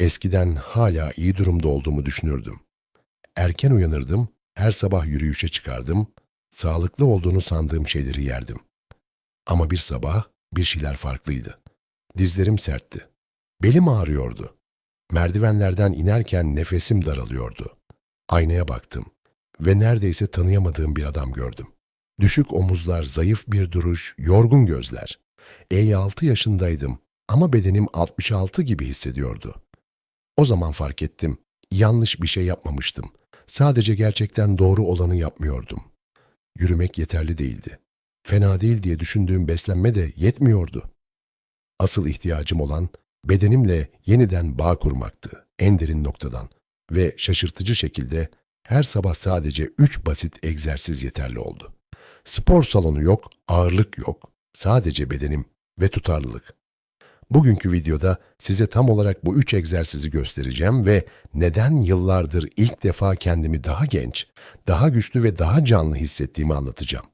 Eskiden hala iyi durumda olduğumu düşünürdüm. Erken uyanırdım, her sabah yürüyüşe çıkardım, sağlıklı olduğunu sandığım şeyleri yerdim. Ama bir sabah bir şeyler farklıydı. Dizlerim sertti. Belim ağrıyordu. Merdivenlerden inerken nefesim daralıyordu. Aynaya baktım ve neredeyse tanıyamadığım bir adam gördüm. Düşük omuzlar, zayıf bir duruş, yorgun gözler. 56 yaşındaydım ama bedenim 66 gibi hissediyordu. O zaman fark ettim. Yanlış bir şey yapmamıştım. Sadece gerçekten doğru olanı yapmıyordum. Yürümek yeterli değildi. Fena değil diye düşündüğüm beslenme de yetmiyordu. Asıl ihtiyacım olan bedenimle yeniden bağ kurmaktı en derin noktadan ve şaşırtıcı şekilde her sabah sadece üç basit egzersiz yeterli oldu. Spor salonu yok, ağırlık yok, sadece bedenim ve tutarlılık. Bugünkü videoda size tam olarak bu üç egzersizi göstereceğim ve neden yıllardır ilk defa kendimi daha genç, daha güçlü ve daha canlı hissettiğimi anlatacağım.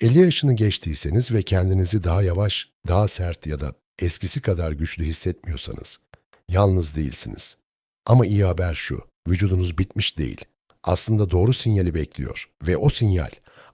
50 yaşını geçtiyseniz ve kendinizi daha yavaş, daha sert ya da eskisi kadar güçlü hissetmiyorsanız, yalnız değilsiniz. Ama iyi haber şu, vücudunuz bitmiş değil. Aslında doğru sinyali bekliyor ve o sinyal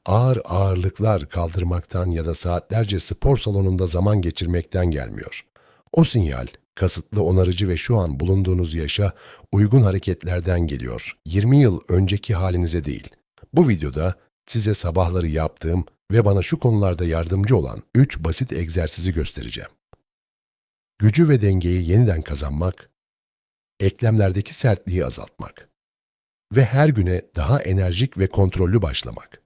ağır ağırlıklar kaldırmaktan ya da saatlerce spor salonunda zaman geçirmekten gelmiyor. O sinyal kasıtlı onarıcı ve şu an bulunduğunuz yaşa uygun hareketlerden geliyor. 20 yıl önceki halinize değil. Bu videoda size sabahları yaptığım ve bana şu konularda yardımcı olan 3 basit egzersizi göstereceğim. Gücü ve dengeyi yeniden kazanmak, eklemlerdeki sertliği azaltmak ve her güne daha enerjik ve kontrollü başlamak.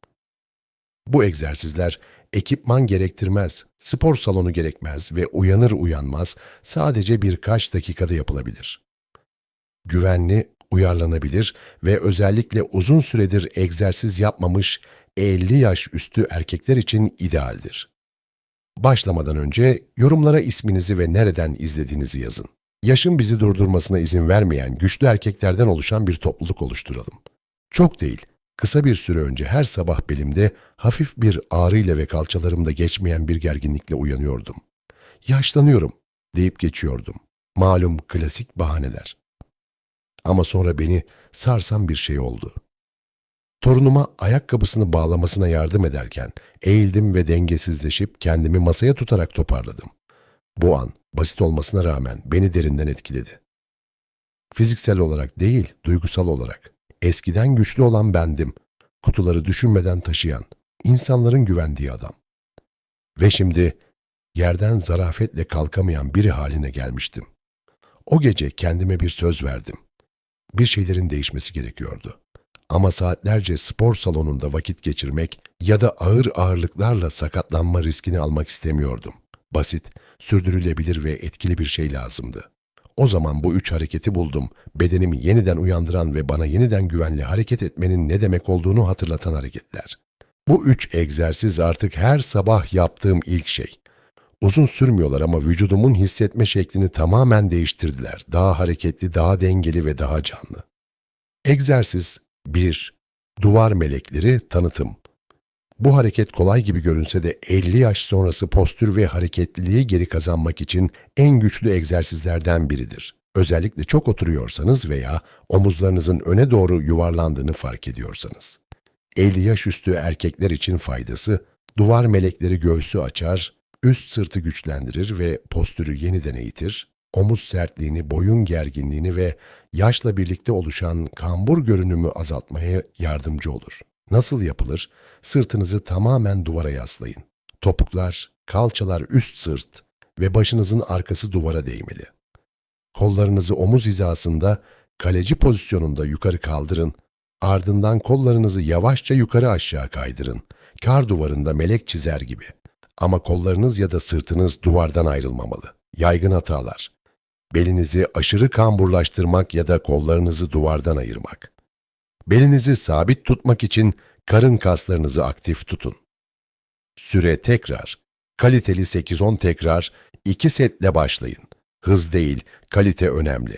Bu egzersizler ekipman gerektirmez, spor salonu gerekmez ve uyanır uyanmaz sadece birkaç dakikada yapılabilir. Güvenli, uyarlanabilir ve özellikle uzun süredir egzersiz yapmamış 50 yaş üstü erkekler için idealdir. Başlamadan önce yorumlara isminizi ve nereden izlediğinizi yazın. Yaşın bizi durdurmasına izin vermeyen güçlü erkeklerden oluşan bir topluluk oluşturalım. Çok değil, kısa bir süre önce her sabah belimde hafif bir ağrıyla ve kalçalarımda geçmeyen bir gerginlikle uyanıyordum. Yaşlanıyorum deyip geçiyordum. Malum klasik bahaneler. Ama sonra beni sarsan bir şey oldu. Torunuma ayakkabısını bağlamasına yardım ederken eğildim ve dengesizleşip kendimi masaya tutarak toparladım. Bu an basit olmasına rağmen beni derinden etkiledi. Fiziksel olarak değil, duygusal olarak. Eskiden güçlü olan bendim. Kutuları düşünmeden taşıyan, insanların güvendiği adam. Ve şimdi yerden zarafetle kalkamayan biri haline gelmiştim. O gece kendime bir söz verdim. Bir şeylerin değişmesi gerekiyordu. Ama saatlerce spor salonunda vakit geçirmek ya da ağır ağırlıklarla sakatlanma riskini almak istemiyordum. Basit, sürdürülebilir ve etkili bir şey lazımdı. O zaman bu üç hareketi buldum. Bedenimi yeniden uyandıran ve bana yeniden güvenli hareket etmenin ne demek olduğunu hatırlatan hareketler. Bu üç egzersiz artık her sabah yaptığım ilk şey. Uzun sürmüyorlar ama vücudumun hissetme şeklini tamamen değiştirdiler. Daha hareketli, daha dengeli ve daha canlı. Egzersiz 1. Duvar melekleri tanıtım. Bu hareket kolay gibi görünse de 50 yaş sonrası postür ve hareketliliği geri kazanmak için en güçlü egzersizlerden biridir. Özellikle çok oturuyorsanız veya omuzlarınızın öne doğru yuvarlandığını fark ediyorsanız. 50 yaş üstü erkekler için faydası, duvar melekleri göğsü açar, üst sırtı güçlendirir ve postürü yeniden eğitir, omuz sertliğini, boyun gerginliğini ve yaşla birlikte oluşan kambur görünümü azaltmaya yardımcı olur. Nasıl yapılır? Sırtınızı tamamen duvara yaslayın. Topuklar, kalçalar üst sırt ve başınızın arkası duvara değmeli. Kollarınızı omuz hizasında, kaleci pozisyonunda yukarı kaldırın. Ardından kollarınızı yavaşça yukarı aşağı kaydırın. Kar duvarında melek çizer gibi. Ama kollarınız ya da sırtınız duvardan ayrılmamalı. Yaygın hatalar. Belinizi aşırı kamburlaştırmak ya da kollarınızı duvardan ayırmak. Belinizi sabit tutmak için karın kaslarınızı aktif tutun. Süre tekrar. Kaliteli 8-10 tekrar 2 setle başlayın. Hız değil, kalite önemli.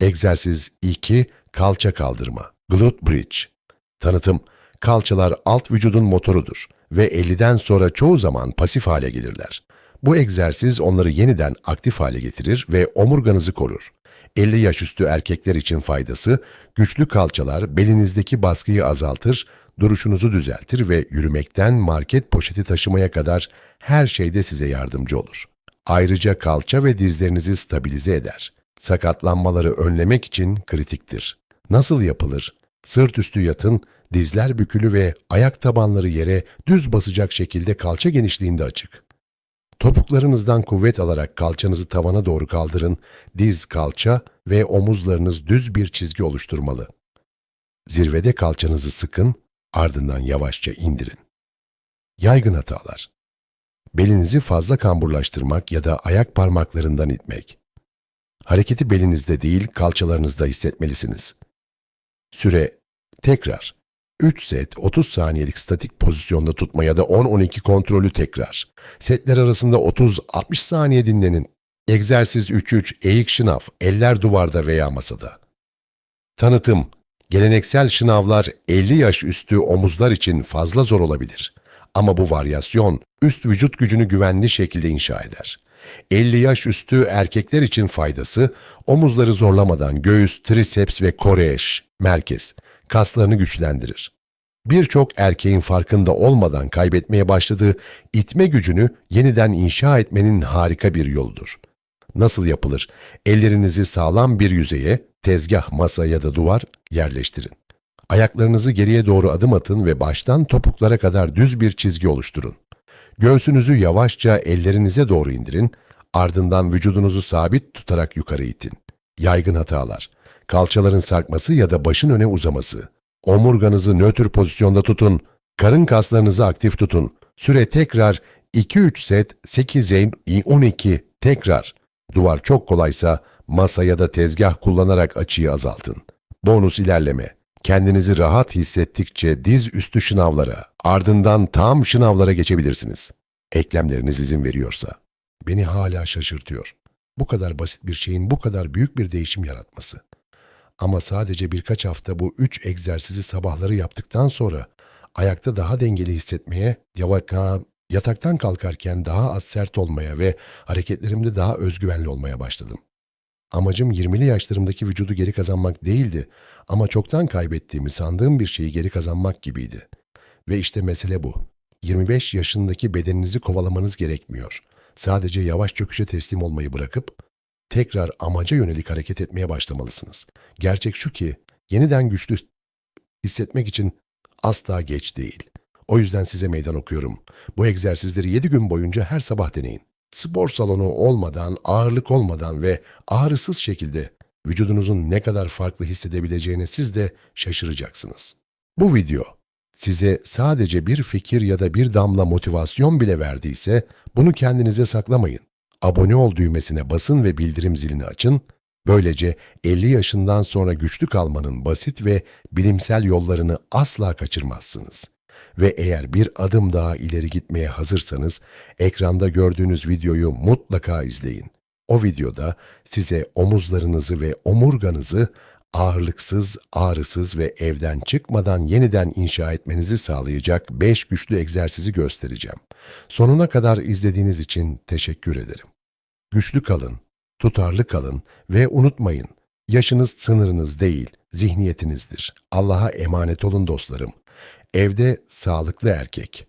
Egzersiz 2 kalça kaldırma. Glute bridge. Tanıtım kalçalar alt vücudun motorudur ve 50'den sonra çoğu zaman pasif hale gelirler. Bu egzersiz onları yeniden aktif hale getirir ve omurganızı korur. 50 yaş üstü erkekler için faydası, güçlü kalçalar belinizdeki baskıyı azaltır, duruşunuzu düzeltir ve yürümekten market poşeti taşımaya kadar her şeyde size yardımcı olur. Ayrıca kalça ve dizlerinizi stabilize eder. Sakatlanmaları önlemek için kritiktir. Nasıl yapılır? Sırt üstü yatın, dizler bükülü ve ayak tabanları yere düz basacak şekilde kalça genişliğinde açık. Topuklarınızdan kuvvet alarak kalçanızı tavana doğru kaldırın, diz kalça ve omuzlarınız düz bir çizgi oluşturmalı. Zirvede kalçanızı sıkın, ardından yavaşça indirin. Yaygın hatalar. Belinizi fazla kamburlaştırmak ya da ayak parmaklarından itmek. Hareketi belinizde değil, kalçalarınızda hissetmelisiniz. Süre tekrar 3 set 30 saniyelik statik pozisyonda tutma ya da 10-12 kontrolü tekrar. Setler arasında 30-60 saniye dinlenin. Egzersiz 3-3 eğik şınav, eller duvarda veya masada. Tanıtım Geleneksel şınavlar 50 yaş üstü omuzlar için fazla zor olabilir. Ama bu varyasyon üst vücut gücünü güvenli şekilde inşa eder. 50 yaş üstü erkekler için faydası omuzları zorlamadan göğüs, triceps ve kore eş, merkez kaslarını güçlendirir. Birçok erkeğin farkında olmadan kaybetmeye başladığı itme gücünü yeniden inşa etmenin harika bir yoludur. Nasıl yapılır? Ellerinizi sağlam bir yüzeye, tezgah, masa ya da duvar yerleştirin. Ayaklarınızı geriye doğru adım atın ve baştan topuklara kadar düz bir çizgi oluşturun. Göğsünüzü yavaşça ellerinize doğru indirin, ardından vücudunuzu sabit tutarak yukarı itin. Yaygın hatalar, kalçaların sarkması ya da başın öne uzaması. Omurganızı nötr pozisyonda tutun, karın kaslarınızı aktif tutun. Süre tekrar 2-3 set 8 12 tekrar. Duvar çok kolaysa masa ya da tezgah kullanarak açıyı azaltın. Bonus ilerleme. Kendinizi rahat hissettikçe diz üstü şınavlara, ardından tam şınavlara geçebilirsiniz. Eklemleriniz izin veriyorsa. Beni hala şaşırtıyor. Bu kadar basit bir şeyin bu kadar büyük bir değişim yaratması. Ama sadece birkaç hafta bu üç egzersizi sabahları yaptıktan sonra ayakta daha dengeli hissetmeye, yavaka, yataktan kalkarken daha az sert olmaya ve hareketlerimde daha özgüvenli olmaya başladım. Amacım 20'li yaşlarımdaki vücudu geri kazanmak değildi ama çoktan kaybettiğimi sandığım bir şeyi geri kazanmak gibiydi. Ve işte mesele bu. 25 yaşındaki bedeninizi kovalamanız gerekmiyor. Sadece yavaş çöküşe teslim olmayı bırakıp tekrar amaca yönelik hareket etmeye başlamalısınız. Gerçek şu ki yeniden güçlü hissetmek için asla geç değil. O yüzden size meydan okuyorum. Bu egzersizleri 7 gün boyunca her sabah deneyin. Spor salonu olmadan, ağırlık olmadan ve ağrısız şekilde vücudunuzun ne kadar farklı hissedebileceğine siz de şaşıracaksınız. Bu video size sadece bir fikir ya da bir damla motivasyon bile verdiyse bunu kendinize saklamayın. Abone ol düğmesine basın ve bildirim zilini açın. Böylece 50 yaşından sonra güçlü kalmanın basit ve bilimsel yollarını asla kaçırmazsınız. Ve eğer bir adım daha ileri gitmeye hazırsanız ekranda gördüğünüz videoyu mutlaka izleyin. O videoda size omuzlarınızı ve omurganızı ağırlıksız, ağrısız ve evden çıkmadan yeniden inşa etmenizi sağlayacak 5 güçlü egzersizi göstereceğim. Sonuna kadar izlediğiniz için teşekkür ederim. Güçlü kalın, tutarlı kalın ve unutmayın, yaşınız sınırınız değil, zihniyetinizdir. Allah'a emanet olun dostlarım. Evde sağlıklı erkek,